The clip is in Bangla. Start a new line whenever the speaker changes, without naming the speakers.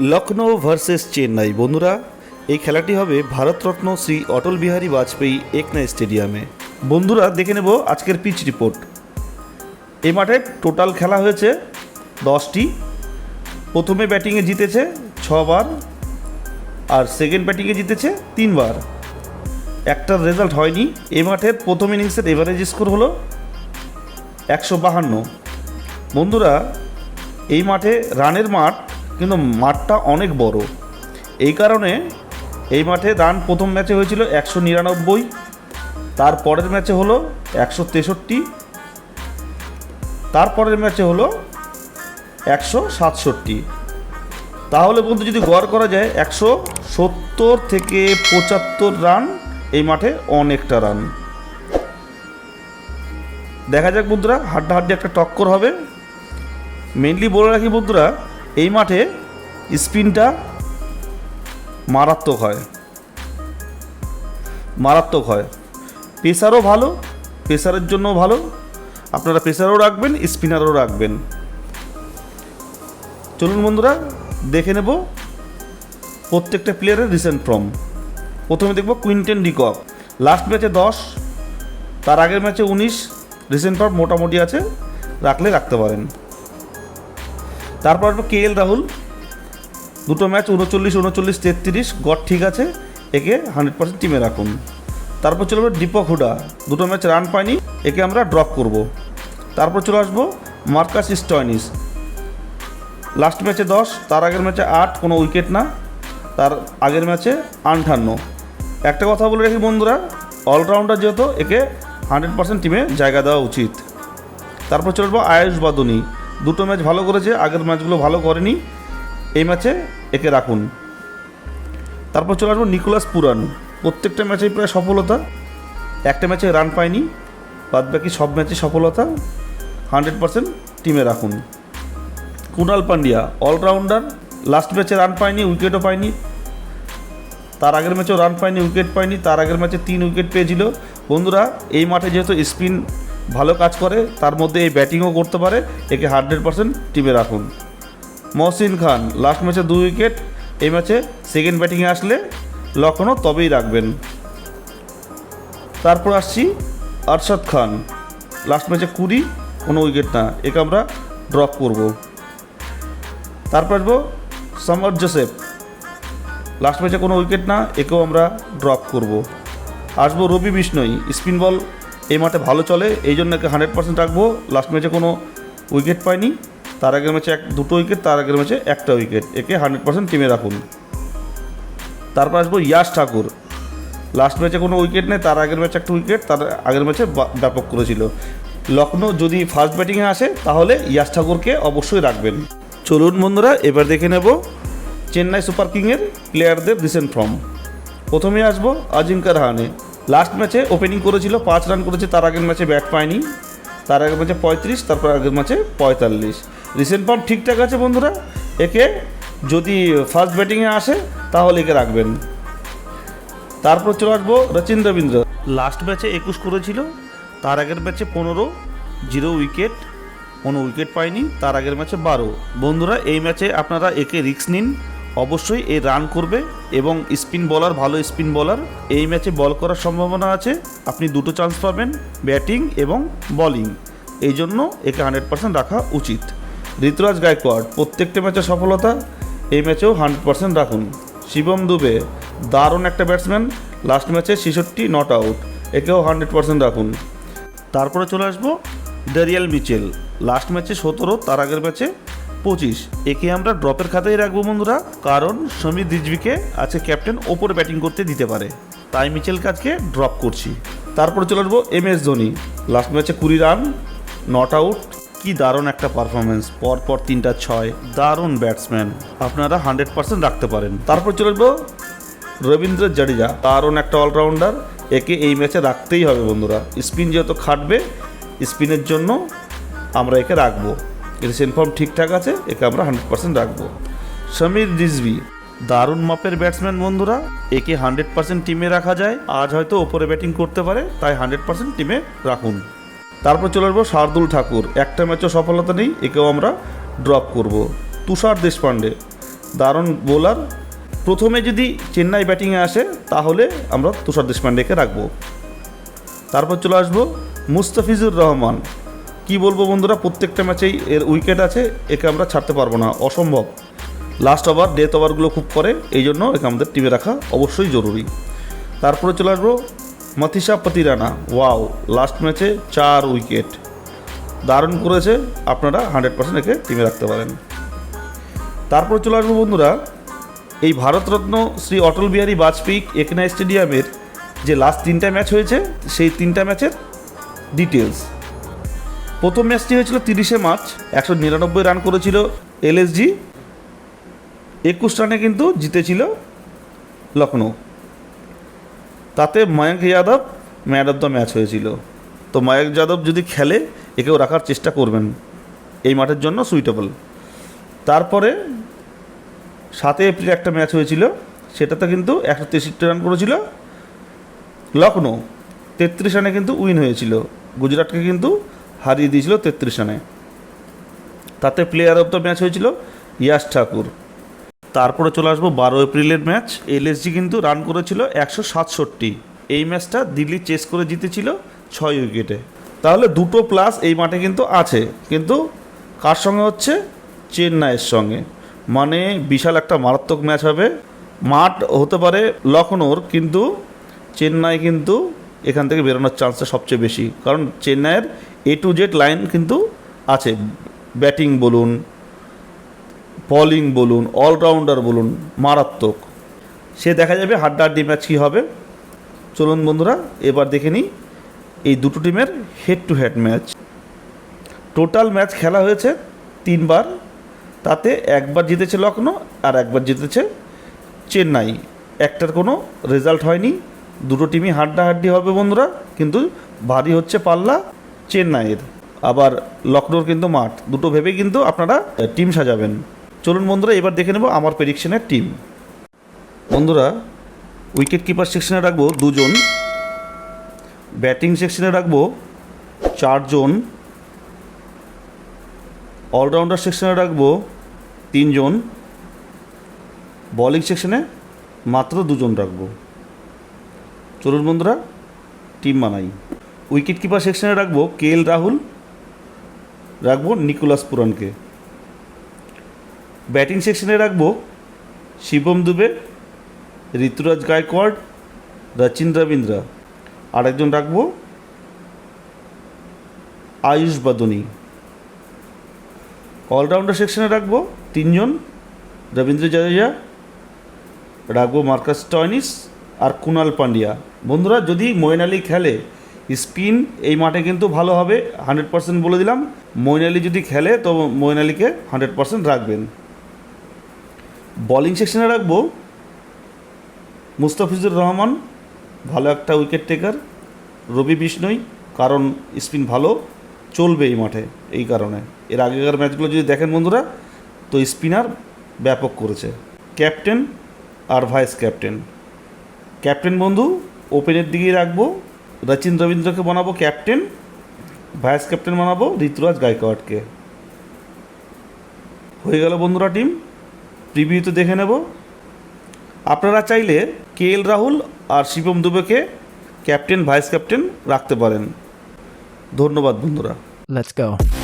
লখনৌ ভার্সেস চেন্নাই। বন্ধুরা, এই খেলাটি হবে ভারতরত্ন শ্রী অটল বিহারী বাজপেয়ী একনা স্টেডিয়ামে। বন্ধুরা, দেখে নেব আজকের পিচ রিপোর্ট এই মাঠে টোটাল খেলা হয়েছে দশটি। প্রথমে ব্যাটিংয়ে জিতেছে ছবার আর সেকেন্ড ব্যাটিংয়ে জিতেছে তিনবার। একটার রেজাল্ট হয়নি। এই মাঠের প্রথম ইনিংসের এভারেজ স্কোর হলো একশো বাহান্ন। বন্ধুরা, এই মাঠে রানের মাঠ কিন্তু মাঠটা অনেক বড়। এই কারণে এই মাঠে রান প্রথম ম্যাচে হয়েছিল একশো নিরানব্বই তারপরের ম্যাচে হলো একশো তেষট্টি তারপরের ম্যাচে হলো একশো সাতষট্টি। তাহলে বন্ধু যদি গড় করা যায়, একশো সত্তর থেকে পঁচাত্তর রান এই মাঠে অনেকটা রান। দেখা যাক বন্ধুরা, হাড্ডাহাড্ডি একটা টক্কর হবে। মেনলি বলে রাখি বন্ধুরা এই মাঠে স্পিনটা মারাত্মক হয়। মারাত্মক হয়। পেসারও ভালো, পেসারের জন্য ভালো। আপনারা পেসারও রাখবেন, স্পিনারও রাখবেন। চলুন বন্ধুরা, দেখে নেব প্রত্যেকটা প্লেয়ারের রিসেন্ট ফর্ম প্রথমে দেখব কুইন্টেন ডিকক লাস্ট ম্যাচে দশ, তার আগের ম্যাচে উনিশ রিসেন্ট ফর্ম মোটামুটি আছে, রাখলে রাখতে পারেন। তারপর আসব কে এল রাহুল? দুটো ম্যাচ উনচল্লিশ উনচল্লিশ, তেত্রিশ, গড় ঠিক আছে, একে হান্ড্রেড পার্সেন্ট টিমে রাখুন। তারপর চলে আসব দীপক হুডা, দুটো ম্যাচ রান পায়নি, একে আমরা ড্রপ করব। তারপর চলে আসব মার্কাস স্টয়নিস। লাস্ট ম্যাচে দশ, তার আগের ম্যাচে আট, কোনো উইকেট না, তার আগের ম্যাচে আটান্ন। একটা কথা বলে রাখি বন্ধুরা অলরাউন্ডার যেহেতু, একে হান্ড্রেড পার্সেন্ট টিমে জায়গা দেওয়া উচিত। তারপর চলে আসব আয়ুষ বাদুনি। দুটো ম্যাচ ভালো করেছে, আগের ম্যাচগুলো ভালো করেনি। এই ম্যাচে একে রাখুন। তারপর চলে আসব নিকোলাস পুরান। প্রত্যেকটা ম্যাচেই প্রায় সফলতা। একটা ম্যাচে রান পায়নি বাদ বাকি সব ম্যাচে সফলতা। হান্ড্রেড পার্সেন্ট টিমে রাখুন। কুণাল পান্ডিয়া, অলরাউন্ডার। লাস্ট ম্যাচে রান পায়নি, উইকেটও পায়নি। তার আগের ম্যাচেও রান পায়নি, উইকেট পায়নি। তার আগের ম্যাচে তিন উইকেট পেয়েছিল। বন্ধুরা, এই মাঠে যেহেতু স্পিন ভালো কাজ করে, তার মধ্যে এই ব্যাটিংও করতে পারে। একে হান্ড্রেড পার্সেন্ট টিমে রাখুন। মহসিন খান, লাস্ট ম্যাচে দুই উইকেট, এই ম্যাচে সেকেন্ড ব্যাটিংয়ে আসলে লখনৌ তবেই রাখবেন। তারপর আসছি আরশাদ খান। লাস্ট ম্যাচে কুড়ি, কোনো উইকেট না। একে আমরা ড্রপ করব। তারপর আসব সমর জোসেফ। লাস্ট ম্যাচে কোনো উইকেট না, একেও আমরা ড্রপ করব। আসব রবি বিষ্ণই, স্পিন বল এই মাঠে ভালো চলে, এই জন্য একে হান্ড্রেড পার্সেন্ট রাখব। লাস্ট ম্যাচে কোনো উইকেট পায়নি তার আগের ম্যাচে এক, দুটো উইকেট তার আগের ম্যাচে একটা উইকেট একে হান্ড্রেড পার্সেন্ট টিমে রাখুন। তারপর আসব ইয়াশ ঠাকুর। লাস্ট ম্যাচে কোনো উইকেট নেই, তার আগের ম্যাচে একটা উইকেট তার আগের ম্যাচে ব্যাপক করেছিল। লখনৌ যদি ফার্স্ট ব্যাটিংয়ে আসে, তাহলে ইয়াশ ঠাকুরকে অবশ্যই রাখবেন। চলুন বন্ধুরা, এবার দেখে নেব চেন্নাই সুপার কিংয়ের প্লেয়ারদের রিসেন্ট ফর্ম প্রথমে আসব আজিঙ্কা রাহানে। লাস্ট ম্যাচে ওপেনিং করেছিল, পাঁচ রান করেছে, তার আগের ম্যাচে ব্যাট পায়নি। তার আগের ম্যাচে পঁয়ত্রিশ, তারপর আগের ম্যাচে পঁয়তাল্লিশ। রিসেন্ট ফর্ম ঠিকঠাক আছে বন্ধুরা? একে যদি ফার্স্ট ব্যাটিংয়ে আসে, তাহলে একে রাখবেন। তারপর চলে আসব রচিন রবীন্দ্র লাস্ট ম্যাচে একুশ করেছিল, তার আগের ম্যাচে পনেরো জিরো উইকেট কোনো উইকেট পায়নি, তার আগের ম্যাচে বারো। বন্ধুরা, এই ম্যাচে আপনারা একে রিস্ক নিন। অবশ্যই এ রান করবে এবং স্পিন বলার, ভালো স্পিন বলার এই ম্যাচে বল করার সম্ভাবনা আছে। আপনি দুটো চান্স পাবেন ব্যাটিং এবং বলিং এই জন্য একে হান্ড্রেড পার্সেন্ট রাখা উচিত। ঋতুরাজ গায়কোয়াড়, প্রত্যেকটা ম্যাচে সফলতা, এই ম্যাচেও হান্ড্রেড পার্সেন্ট রাখুন। শিবম দুবে, দারুণ একটা ব্যাটসম্যান লাস্ট ম্যাচে ছেষট্টি নট আউট একেও হান্ড্রেড পার্সেন্ট রাখুন। তারপরে চলে আসব ডেরিয়াল মিচেল লাস্ট ম্যাচে সতেরো, তার আগের ম্যাচে পঁচিশ। একে আমরা ড্রপের খাতায় রাখব বন্ধুরা, কারণ সমীর রিজভিকে আছে ক্যাপ্টেন, ওপরে ব্যাটিং করতে দিতে পারে। তাই মিচেল কাজকে ড্রপ করছি। তারপরে চলে আসব এম এস ধোনি। লাস্ট ম্যাচে কুড়ি রান, নট আউট। কি দারুণ একটা পারফরমেন্স পর পর তিনটা ছয়। দারুণ ব্যাটসম্যান। আপনারা হান্ড্রেড পার্সেন্ট রাখতে পারেন। তারপর চলে আসব রবীন্দ্র জাডেজা। দারুণ একটা অলরাউন্ডার। একে এই ম্যাচে রাখতেই হবে বন্ধুরা। স্পিন যেহেতু খাটবে, স্পিনের জন্য আমরা একে রাখব। রিসেন্ট ফর্ম ঠিকঠাক আছে, একে আমরা হান্ড্রেড পার্সেন্ট রাখব। সমীর রিজভি, দারুণ মাপের ব্যাটসম্যান বন্ধুরা, একে হান্ড্রেড পার্সেন্ট টিমে রাখা যায়। আজ হয়তো ওপরে ব্যাটিং করতে পারে, তাই হান্ড্রেড পার্সেন্ট টিমে রাখুন। তারপর চলে আসব শার্দুল ঠাকুর। একটা ম্যাচও সফলতা নেই, একেও আমরা ড্রপ করব। তুষার দেশপান্ডে দারুণ বোলার প্রথমে যদি চেন্নাই ব্যাটিংয়ে আসে, তাহলে আমরা তুষার দেশপান্ডেকে রাখব। তারপর চলে আসব মুস্তাফিজুর রহমান। কি বলব বন্ধুরা, প্রত্যেকটা ম্যাচেই এর উইকেট আছে, একে আমরা ছাড়তে পারব না, অসম্ভব। লাস্ট ওভার ডেথ ওভারগুলো খুব করে এই জন্য একে আমাদের টিমে রাখা অবশ্যই জরুরি। তারপরে চলে আসব মথিসা পতিরানা। ওয়াও লাস্ট ম্যাচে চার উইকেট। দারুণ করেছে, আপনারা হান্ড্রেড পার্সেন্ট একে টিমে রাখতে পারেন। তারপর চলে আসব বন্ধুরা, এই ভারতরত্ন শ্রী অটল বিহারী বাজপেয়ী একনা স্টেডিয়ামের যে লাস্ট তিনটা ম্যাচ হয়েছে, সেই তিনটা ম্যাচের ডিটেলস প্রথম ম্যাচটি হয়েছিল তিরিশে মার্চ, একশো নিরানব্বই রান করেছিল এলএসজি। একুশ রানে কিন্তু জিতেছিল লখনৌ তাতে Mayank Yadav man of the match হয়েছিল। তো ময়ঙ্ক যাদব যদি খেলে, একেও রাখার চেষ্টা করবেন এই মাঠের জন্য সুইটেবল তারপরে সাতই এপ্রিল একটা ম্যাচ হয়েছিল, সেটাতে কিন্তু একশো তেষট্টি রান করেছিল লখনৌ তেত্রিশ রানে কিন্তু উইন হয়েছিল। গুজরাটকে কিন্তু হারিয়ে দিয়েছিল তেত্রিশ রানে। তাতে প্লেয়ার অফ দ্য ম্যাচ হয়েছিল ইয়াস ঠাকুর। তারপরে চলে আসব বারো এপ্রিলের ম্যাচ। এলএসজি কিন্তু রান করেছিল একশো সাতষট্টি। এই ম্যাচটা দিল্লি চেস করে জিতেছিল ছয় উইকেটে। তাহলে দুটো প্লাস এই মাঠে কিন্তু আছে। কিন্তু কার সঙ্গে হচ্ছে? চেন্নাইয়ের সঙ্গে। মানে বিশাল একটা মারাত্মক ম্যাচ হবে। মাঠ হতে পারে লখনৌর, কিন্তু চেন্নাই কিন্তু এখান থেকে বেরোনোর চান্সটা সবচেয়ে বেশি। কারণ চেন্নাইয়ের এ টু জেড লাইন কিন্তু আছে। ব্যাটিং বলুন বলিং বলুন অলরাউন্ডার বলুন, মারাত্মক। সে দেখা যাবে হাড্ডাহাড্ডি ম্যাচ কী হবে। চলুন বন্ধুরা, এবার দেখে নিই এই দুটো টিমের head to head match total match খেলা হয়েছে তিনবার। তাতে একবার জিতেছে লখনৌ আর একবার জিতেছে চেন্নাই। একটার কোনো রেজাল্ট হয়নি। দুটো টিমই হাড্ডাহাড্ডি হবে বন্ধুরা, কিন্তু ভারী হচ্ছে পাল্লা চেন্নাইয়ের। আবার লখনৌর কিন্তু মাঠ, দুটো ভেবে কিন্তু আপনারা টিম সাজাবেন। চলুন বন্ধুরা, এবার দেখে নেব আমার প্রেডিকশনের টিম বন্ধুরা উইকেট কিপার সেকশনে রাখব দুজন ব্যাটিং সেকশনে রাখব চারজন অলরাউন্ডার সেকশনে রাখব তিনজন বলিং সেকশনে মাত্র দুজন রাখব। চলুন বন্ধুরা টিম বানাই। উইকেট কিপার সেকশনে রাখব কে এল রাহুল, রাখব নিকোলাস পুরানকে। ব্যাটিং সেকশনে রাখব শিবম দুবে, ঋতুরাজ গায়কোয়াড়, রচিন রবীন্দ্রা। আরেকজন রাখব আয়ুষ বাদনী। অলরাউন্ডার সেকশনে রাখব তিনজন, রবীন্দ্র জাদেজা। রাখব মার্কাস টয়নিস আর কুনাল পান্ডিয়া। বন্ধুরা, যদি মইন আলী খেলে, স্পিন এই মাঠে কিন্তু ভালো হবে, হান্ড্রেড পার্সেন্ট বলে দিলাম। মইন আলী যদি খেলে, তো মইন আলীকে হান্ড্রেড পার্সেন্ট রাখবেন। বলিং সেকশনে রাখব মুস্তাফিজুর রহমান, ভালো একটা উইকেট টেকার। রবি বিষ্ণই, কারণ স্পিন ভালো, চলবে এই মাঠে এই কারণে। এর আগেকার ম্যাচগুলো যদি দেখেন বন্ধুরা, তো স্পিনার ব্যাপক করেছে। ক্যাপ্টেন আর ভাইস ক্যাপ্টেন। ক্যাপ্টেন বন্ধু, ওপেনের দিকেই রাখব। রচিন রবীন্দ্রকে বানাবো ক্যাপ্টেন, ভাইস ক্যাপ্টেন বানাবো ঋতুরাজ গায়কোয়াড়কে। হয়ে গেল বন্ধুরা টিম প্রিভিউতে দেখে নেব। আপনারা চাইলে কে এল রাহুল আর শিবম দুবেকে ক্যাপ্টেন, ভাইস ক্যাপ্টেন রাখতে পারেন। ধন্যবাদ বন্ধুরা।
Let's go.